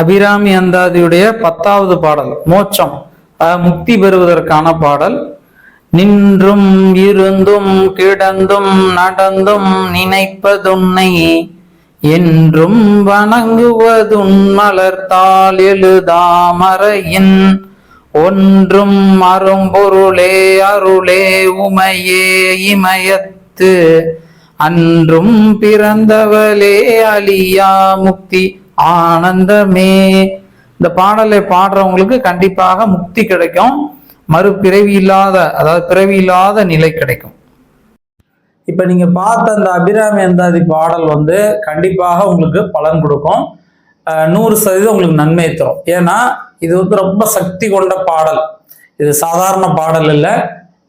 அபிராமி அந்தாதியுடைய பத்தாவது பாடல் மோட்சம். முக்தி பெறுவதற்கான பாடல். நின்றும் இருந்தும் கிடந்தும் நடந்தும் நினைப்பதுன்னை என்றும் வணங்குவதுன் மலர்த்தால் எழுதாமறையின் ஒன்றும் அரும்பொருளே அருளே உமையே இமயத்து. அன்றும் பிறந்தவளே அலியா முக்தி ஆனந்தமே. இந்த பாடலை பாடுறவங்களுக்கு கண்டிப்பாக முக்தி கிடைக்கும். மறுபிறவி இல்லாத அதாவது பிறவி இல்லாத நிலை கிடைக்கும். இப்ப நீங்க பார்த்த அந்த அபிராமி அந்தாதி பாடல் வந்து கண்டிப்பாக உங்களுக்கு பலன் கொடுக்கும். நூறு சதவீதம் உங்களுக்கு நன்மை தரும். ஏன்னா இது வந்து ரொம்ப சக்தி கொண்ட பாடல். இது சாதாரண பாடல் இல்லை.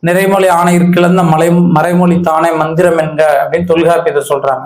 நிறைமொழி ஆணையிற்கிழந்த மலை மறைமொழி தானே மந்திரம் என்க அப்படின்னு தொல்காப்பியத்தை சொல்றாங்க.